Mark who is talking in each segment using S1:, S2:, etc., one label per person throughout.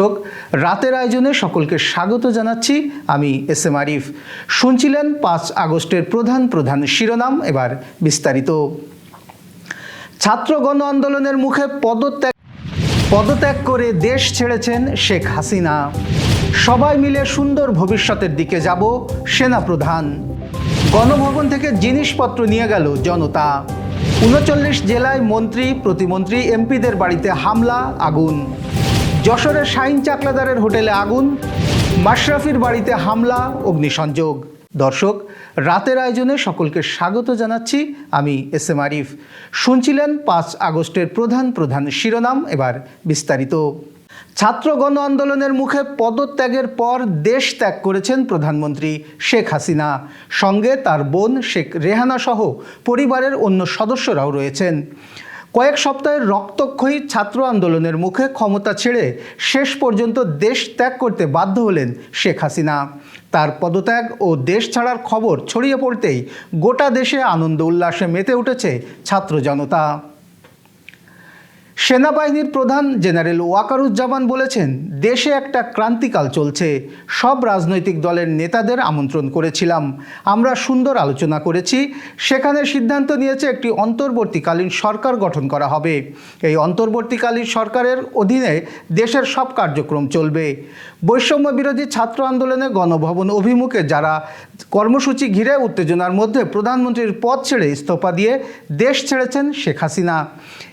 S1: দর্শক, রাতের আয়োজনে সকলকে স্বাগত জানাচ্ছি আমি এস এম আরিফ। শুনছিলেন পাঁচ আগস্টের প্রধান প্রধান শিরোনাম, এবার বিস্তারিত। ছাত্র গণ আন্দোলনের মুখে পদত্যাগ পদত্যাগ করে দেশ ছেড়েছেন শেখ হাসিনা। সবাই মিলে সুন্দর ভবিষ্যতের দিকে যাব, সেনা প্রধান। গণভবন থেকে জিনিসপত্র নিয়ে গেল জনতা। উনচল্লিশ জেলায় মন্ত্রী, প্রতিমন্ত্রী, এমপিদের বাড়িতে হামলা, আগুন। যশোরের শাহিন চাকলাদারের হোটেলে আগুন, মাশরাফির বাড়িতে হামলা, অগ্নিসংযোগ। দর্শক, রাতের আয়োজনে সকলকে স্বাগত জানাচ্ছি আমি এস এম আরিফ। শুনছিলেন পাঁচ আগস্টের প্রধান প্রধান শিরোনাম, এবার বিস্তারিত। ছাত্র গণ আন্দোলনের মুখে পদত্যাগের পর দেশ ত্যাগ করেছেন প্রধানমন্ত্রী শেখ হাসিনা। সঙ্গে তার বোন শেখ রেহানা সহ পরিবারের অন্য সদস্যরাও রয়েছেন। কয়েক সপ্তাহের রক্তক্ষয়ী ছাত্র আন্দোলনের মুখে ক্ষমতা ছেড়ে শেষ পর্যন্ত দেশ ত্যাগ করতে বাধ্য হলেন শেখ হাসিনা। তার পদত্যাগ ও দেশ ছাড়ার খবর ছড়িয়ে পড়তেই গোটা দেশে আনন্দ উল্লাসে মেতে উঠেছে ছাত্র জনতা। সেনাবাহিনীর প্রধান জেনারেল ওয়াকারুজ্জামান বলেছেন, দেশে একটা ক্রান্তিকাল চলছে। সব রাজনৈতিক দলের নেতাদের আমন্ত্রণ করেছিলাম। আমরা সুন্দর আলোচনা করেছি। সেখানে সিদ্ধান্ত নিয়েছে একটি অন্তর্বর্তীকালীন সরকার গঠন করা হবে। এই অন্তর্বর্তীকালীন সরকারের অধীনে দেশের সব কার্যক্রম চলবে। বৈষম্য বিরোধী ছাত্র আন্দোলনে গণভবন অভিমুখে যারা কর্মসূচি ঘিরে উত্তেজনার মধ্যে প্রধানমন্ত্রীর পদ ছেড়ে ইস্তফা দিয়ে দেশ ছেড়েছেন শেখ হাসিনা।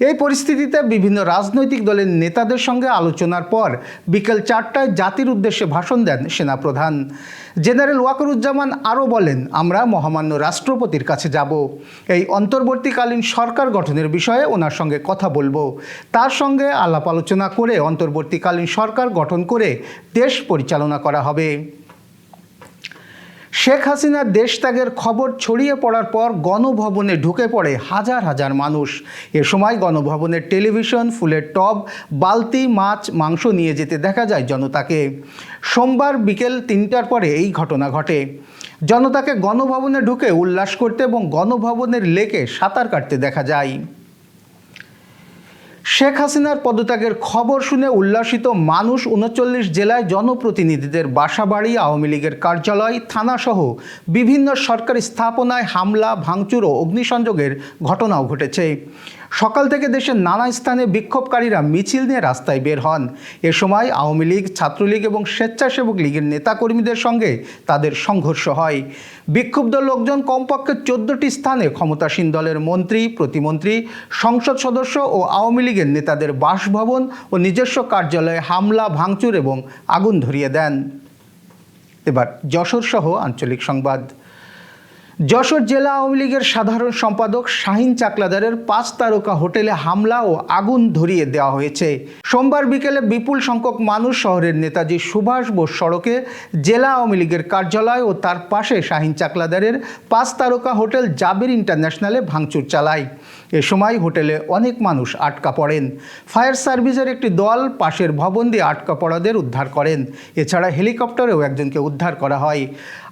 S1: এই পরিস্থিতিতে বিভিন্ন রাজনৈতিক দলের নেতাদের সঙ্গে আলোচনার পর বিকেল চারটায় জাতির উদ্দেশ্যে ভাষণ দেন সেনাপ্রধান। জেনারেল ওয়াকরুজ্জামান আরও বলেন, আমরা মহামান্য রাষ্ট্রপতির কাছে যাব। এই অন্তর্বর্তীকালীন সরকার গঠনের বিষয়ে ওনার সঙ্গে কথা বলব। তার সঙ্গে আলাপ আলোচনা করে অন্তর্বর্তীকালীন সরকার গঠন করে দেশ পরিচালনা করা হবে। শেখ হাসিনার দেশত্যাগের খবর ছড়িয়ে পড়ার পর গণভবনে ঢুকে পড়ে হাজার হাজার মানুষ। এ সময় গণভবনের টেলিভিশন, ফুলের টব, বালতি, মাছ, মাংস নিয়ে যেতে দেখা যায় জনতাকে। সোমবার বিকেল তিনটার পরে এই ঘটনা ঘটে। জনতাকে গণভবনে ঢুকে উল্লাস করতে এবং গণভবনের লেকে সাঁতার কাটতে দেখা যায়। শেখ হাসিনার পদত্যাগের খবর শুনে উল্লাসিত মানুষ উনচল্লিশ জেলায় জনপ্রতিনিধিদের বাসাবাড়ি, আওয়ামী লীগের কার্যালয়, থানাসহ বিভিন্ন সরকারি স্থাপনায় হামলা, ভাঙচুর ও অগ্নিসংযোগের ঘটনাও ঘটেছে। সকাল থেকে দেশের নানা স্থানে বিক্ষোভকারীরা মিছিল নিয়ে রাস্তায় বের হন। এ সময় আওয়ামী লীগ, ছাত্রলীগ এবং স্বেচ্ছাসেবক লীগের নেতাকর্মীদের সঙ্গে তাদের সংঘর্ষ হয়। বিক্ষুব্ধ লোকজন কমপক্ষে চোদ্দটি স্থানে ক্ষমতাসীন দলের মন্ত্রী, প্রতিমন্ত্রী, সংসদ সদস্য ও আওয়ামী লীগের নেতাদের বাসভবন ও নিজস্ব কার্যালয়ে হামলা, ভাঙচুর এবং আগুন ধরিয়ে দেন। এবার যশোর সহ আঞ্চলিক সংবাদ। যশোর জেলা আওয়ামী লীগের সাধারণ সম্পাদক শাহিন চাকলাদারের পাঁচ তারকা হোটেলে হামলা ও আগুন ধরিয়ে দেওয়া হয়েছে। সোমবার বিকেলে বিপুল সংখ্যক মানুষ শহরের নেতাজি সুভাষ বোস সড়কে জেলা আওয়ামী লীগের কার্যালয় ও তার পাশে শাহিন চাকলাদারের পাঁচ তারকা হোটেল জাবির ইন্টারন্যাশনালে ভাঙচুর চালায়। এ সময় হোটেলে অনেক মানুষ আটকা পড়েন। ফায়ার সার্ভিসের একটি দল পাশের ভবন দিয়ে আটকা পড়াদের উদ্ধার করেন। এছাড়া হেলিকপ্টারেও একজনকে উদ্ধার করা হয়।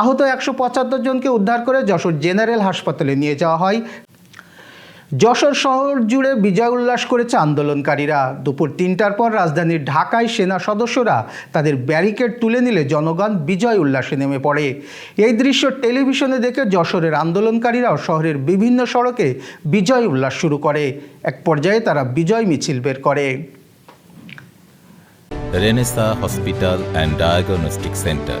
S1: আহত একশো পঁচাত্তর জনকে উদ্ধার করে যশোর জেনারেল হাসপাতালে নিয়ে যাওয়া হয়। যশোর শহর জুড়ে বিজয় উল্লাস করেছে আন্দোলনকারীরা। দুপুর তিনটার পর রাজধানীর ঢাকায় সেনা সদস্যরা তাদের ব্যারিকেড তুলে নিলে জনগণ বিজয় উল্লাসে নেমে পড়ে। এই দৃশ্য টেলিভিশনে দেখে যশোরের আন্দোলনকারীরাও শহরের বিভিন্ন সড়কে বিজয় উল্লাস শুরু করে। এক পর্যায়ে তারা বিজয় মিছিল বের করে।
S2: Renaissance hospital and diagnostic centre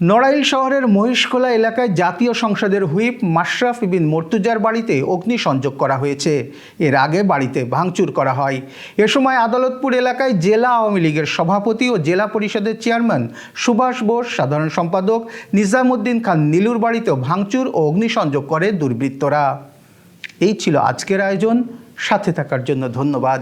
S1: Narail শহরের মহিষখোলা এলাকায় জাতীয় সংসদের হুইপ মাশরাফ বিন মর্তুজার বাড়িতে অগ্নিসংযোগ করা হয়েছে। এর আগে বাড়িতে ভাঙচুর করা হয়। এ সময় আদালতপুর এলাকায় জেলা আওয়ামী লীগের সভাপতি ও জেলা পরিষদের চেয়ারম্যান সুভাষ বোস, সাধারণ সম্পাদক নিজামুদ্দিন খান নীলুর বাড়িতেও ভাঙচুর ও অগ্নিসংযোগ করে দুর্বৃত্তরা। এই ছিল আজকের আয়োজন। সাথে থাকার জন্য ধন্যবাদ।